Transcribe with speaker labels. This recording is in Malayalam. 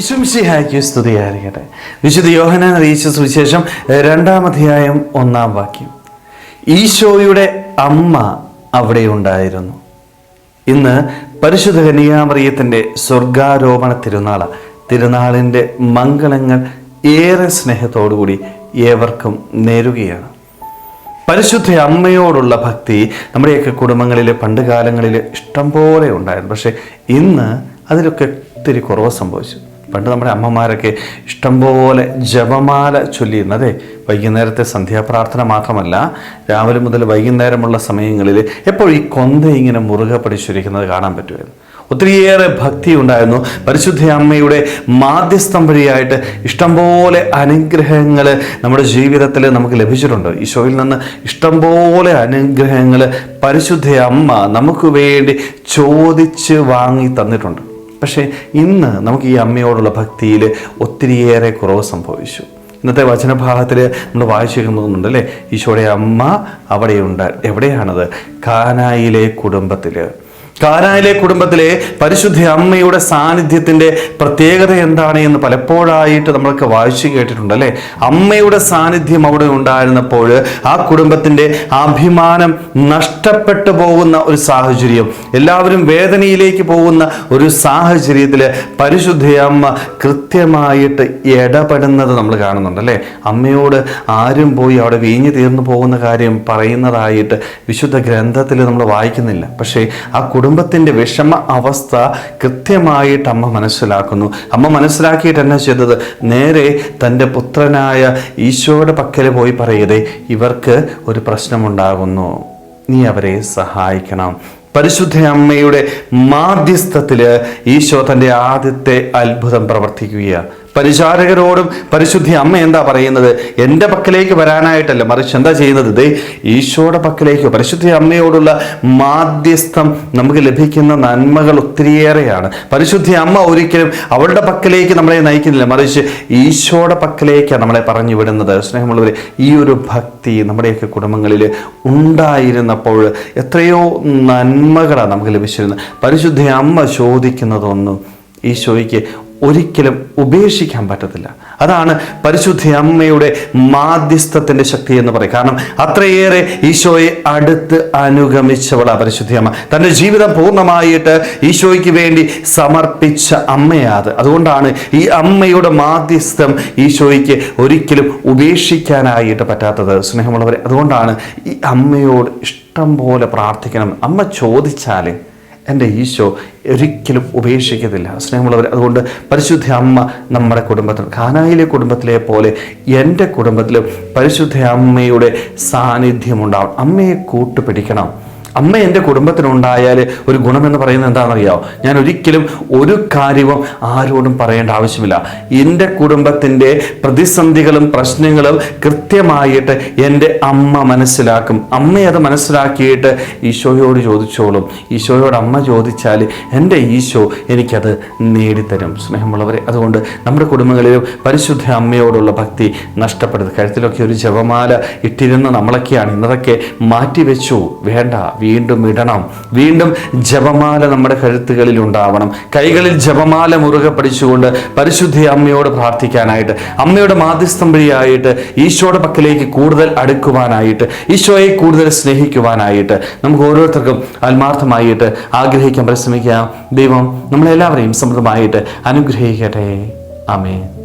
Speaker 1: വിശുംശിഹായ്ക്ക് സ്തുതിയായിരിക്കട്ടെ വിശുദ്ധ യോഹനാൻ അറിയിച്ച സുവിശേഷം രണ്ടാമധ്യായം ഒന്നാം വാക്യം. ഈശോയുടെ അമ്മ അവിടെ ഉണ്ടായിരുന്നു. ഇന്ന് പരിശുദ്ധ കന്യാമറിയത്തിന്റെ സ്വർഗാരോപണ തിരുനാള. തിരുനാളിന്റെ മംഗളങ്ങൾ ഏറെ സ്നേഹത്തോടുകൂടി ഏവർക്കും നേരുകയാണ്. പരിശുദ്ധ അമ്മയോടുള്ള ഭക്തി നമ്മുടെയൊക്കെ കുടുംബങ്ങളിൽ പണ്ട് കാലങ്ങളിൽ ഇഷ്ടം പോലെ ഉണ്ടായിരുന്നു. പക്ഷേ ഇന്ന് അതിലൊക്കെ ഒത്തിരി കുറവ് സംഭവിച്ചു. പണ്ട് നമ്മുടെ അമ്മമാരൊക്കെ ഇഷ്ടംപോലെ ജപമാല ചൊല്ലിയിരുന്നതേ വൈകുന്നേരത്തെ സന്ധ്യാപ്രാർത്ഥന മാത്രമല്ല രാവിലെ മുതൽ വൈകുന്നേരമുള്ള സമയങ്ങളിൽ എപ്പോഴും ഈ കൊന്ത ഇങ്ങനെ മുറുകെ പിടിച്ചിരിക്കുന്നത് കാണാൻ പറ്റുമായിരുന്നു. ഒത്തിരിയേറെ ഭക്തി ഉണ്ടായിരുന്നു. പരിശുദ്ധ അമ്മയുടെ മാധ്യസ്ഥം വഴിയായിട്ട് ഇഷ്ടംപോലെ അനുഗ്രഹങ്ങൾ നമ്മുടെ ജീവിതത്തിൽ നമുക്ക് ലഭിച്ചിട്ടുണ്ട്. ഈശോയിൽ നിന്ന് ഇഷ്ടംപോലെ അനുഗ്രഹങ്ങൾ പരിശുദ്ധ അമ്മ നമുക്ക് വേണ്ടി ചോദിച്ച് വാങ്ങി തന്നിട്ടുണ്ട്. പക്ഷേ ഇന്ന് നമുക്ക് ഈ അമ്മയോടുള്ള ഭക്തിയിൽ ഒത്തിരിയേറെ കുറവ് സംഭവിച്ചു. ഇന്നത്തെ വചനഭാഗത്തിൽ നമ്മൾ വായിച്ചിരിക്കുന്നുണ്ട് അല്ലേ? ഈശോയുടെ അമ്മ അവിടെയുണ്ട്. എവിടെയാണത്? കാനായിലെ കുടുംബത്തിൽ കാനായിലെ കുടുംബത്തിലെ പരിശുദ്ധ അമ്മയുടെ സാന്നിധ്യത്തിന്റെ പ്രത്യേകത എന്താണ് എന്ന് പലപ്പോഴായിട്ട് നമ്മളൊക്കെ വായിച്ചു കേട്ടിട്ടുണ്ട് അല്ലെ? അമ്മയുടെ സാന്നിധ്യം അവിടെ ഉണ്ടായിരുന്നപ്പോൾ ആ കുടുംബത്തിന്റെ അഭിമാനം നഷ്ടപ്പെട്ടു പോകുന്ന ഒരു സാഹചര്യം എല്ലാവരും വേദനയിലേക്ക് പോകുന്ന ഒരു സാഹചര്യത്തിൽ പരിശുദ്ധ അമ്മ കൃത്യമായിട്ട് ഇടപെടുന്നത് നമ്മൾ കാണുന്നുണ്ട് അല്ലെ? അമ്മയോട് ആരും പോയി അവിടെ വീഞ്ഞു തീർന്നു പോകുന്ന കാര്യം പറയുന്നതായിട്ട് വിശുദ്ധ ഗ്രന്ഥത്തിൽ നമ്മൾ വായിക്കുന്നില്ല. പക്ഷേ ആ കുടുംബത്തിന്റെ വിഷമ അവസ്ഥ കൃത്യമായിട്ട് അമ്മ മനസ്സിലാക്കുന്നു. അമ്മ മനസ്സിലാക്കിയിട്ട് എന്നാ ചെയ്തത്? നേരെ തന്റെ പുത്രനായ ഈശോയുടെ പക്കൽ പോയി പറയതേ ഇവർക്ക് ഒരു പ്രശ്നമുണ്ടാകുന്നു. നീ അവരെ സഹായിക്കണം. പരിശുദ്ധ അമ്മയുടെ മാധ്യസ്ഥത്തിൽ ഈശോ തന്റെ ആദ്യത്തെ അത്ഭുതം പ്രവർത്തിക്കുകയാണ് പരിചാരകരോടും പരിശുദ്ധി അമ്മ എന്താ പറയുന്നത്? എന്റെ പക്കലേക്ക് വരാനായിട്ടല്ല. മറിച്ച് എന്താ ചെയ്യുന്നത്? ദേ ഈശോയുടെ പക്കലേക്ക് പരിശുദ്ധി അമ്മയോടുള്ള മാധ്യസ്ഥം നമുക്ക് ലഭിക്കുന്ന നന്മകൾ ഒത്തിരിയേറെയാണ്. പരിശുദ്ധി അമ്മ ഒരിക്കലും അവളുടെ പക്കലേക്ക് നമ്മളെ നയിക്കുന്നില്ല. മറിച്ച് ഈശോയുടെ പക്കലേക്കാണ് നമ്മളെ പറഞ്ഞു വിടുന്നത്. സ്നേഹമുള്ളവർ ഈ ഒരു ഭക്തി നമ്മുടെയൊക്കെ കുടുംബങ്ങളിൽ ഉണ്ടായിരുന്നപ്പോൾ എത്രയോ നന്മകളാണ് നമുക്ക് ലഭിച്ചിരുന്നത്. പരിശുദ്ധി അമ്മ ചോദിക്കുന്നതൊന്നും ഈശോയ്ക്ക് ഒരിക്കലും ഉപേക്ഷിക്കാൻ പറ്റത്തില്ല. അതാണ് പരിശുദ്ധ അമ്മയുടെ മാധ്യസ്ഥത്തിന്റെ ശക്തി എന്ന് പറയും. കാരണം അത്രയേറെ ഈശോയെ അടുത്ത് അനുഗമിച്ചവളാണ് പരിശുദ്ധ അമ്മ. തന്റെ ജീവിതം പൂർണമായിട്ട് ഈശോയ്ക്ക് വേണ്ടി സമർപ്പിച്ച അമ്മയാത്. അതുകൊണ്ടാണ് ഈ അമ്മയുടെ മാധ്യസ്ഥം ഈശോയ്ക്ക് ഒരിക്കലും ഉപേക്ഷിക്കാനായിട്ട് പറ്റാത്തത്. സ്നേഹമുള്ളവരെ അതുകൊണ്ടാണ് ഈ അമ്മയോട് ഇഷ്ടം പോലെ പ്രാർത്ഥിക്കണം. അമ്മ ചോദിച്ചാൽ എന്റെ ഈശോ ഒരിക്കലും ഉപേക്ഷിക്കത്തില്ല. സ്നേഹമുള്ളവർ അതുകൊണ്ട് പരിശുദ്ധ അമ്മ നമ്മുടെ കുടുംബത്തിൽ ഖാനായിലെ കുടുംബത്തിലെ പോലെ എന്റെ കുടുംബത്തിലും പരിശുദ്ധ അമ്മയുടെ സാന്നിധ്യമുണ്ടാവും അമ്മയെ കൂട്ടുപിടിക്കണം. അമ്മ എന്റെ കുടുംബത്തിനുണ്ടായാൽ ഒരു ഗുണമെന്ന് പറയുന്നത് എന്താണെന്നറിയാമോ ഞാൻ ഒരിക്കലും ഒരു കാര്യവും ആരോടും പറയേണ്ട ആവശ്യമില്ല. എന്റെ കുടുംബത്തിന്റെ പ്രതിസന്ധികളും പ്രശ്നങ്ങളും കൃത്യമായിട്ട് എന്റെ അമ്മ മനസ്സിലാക്കും. അമ്മ അത് മനസ്സിലാക്കിയിട്ട് ഈശോയോട് ചോദിച്ചോളും. ഈശോയോട് അമ്മ ചോദിച്ചാൽ എന്റെ ഈശോ എനിക്കത് നേടിത്തരും. സ്നേഹമുള്ളവരെ അതുകൊണ്ട് നമ്മുടെ കുടുംബങ്ങളിലും പരിശുദ്ധ അമ്മയോടുള്ള ഭക്തി നഷ്ടപ്പെടുന്നത് കഴുത്തിലൊക്കെ ഒരു ജപമാല ഇട്ടിരുന്ന നമ്മളൊക്കെയാണ് ഇന്നതൊക്കെ മാറ്റിവെച്ചു. വേണ്ട വീണ്ടും ഇടണം. വീണ്ടും ജപമാല നമ്മുടെ കഴുത്തുകളിൽ ഉണ്ടാവണം. കൈകളിൽ ജപമാല മുറുകെ പിടിച്ചുകൊണ്ട് പരിശുദ്ധി അമ്മയോട് പ്രാർത്ഥിക്കാനായിട്ട് അമ്മയുടെ മാധ്യസ്ഥം വഴിയായിട്ട് ഈശോയുടെ പക്കലേക്ക് കൂടുതൽ അടുക്കുവാനായിട്ട് ഈശോയെ കൂടുതൽ സ്നേഹിക്കുവാനായിട്ട് നമുക്ക് ഓരോരുത്തർക്കും ആത്മാർത്ഥമായിട്ട് ആഗ്രഹിക്കാൻ പരിശ്രമിക്കാം. ദൈവം നമ്മളെല്ലാവരെയും സമൃദ്ധമായിട്ട് അനുഗ്രഹിക്കട്ടെ. ആമേൻ.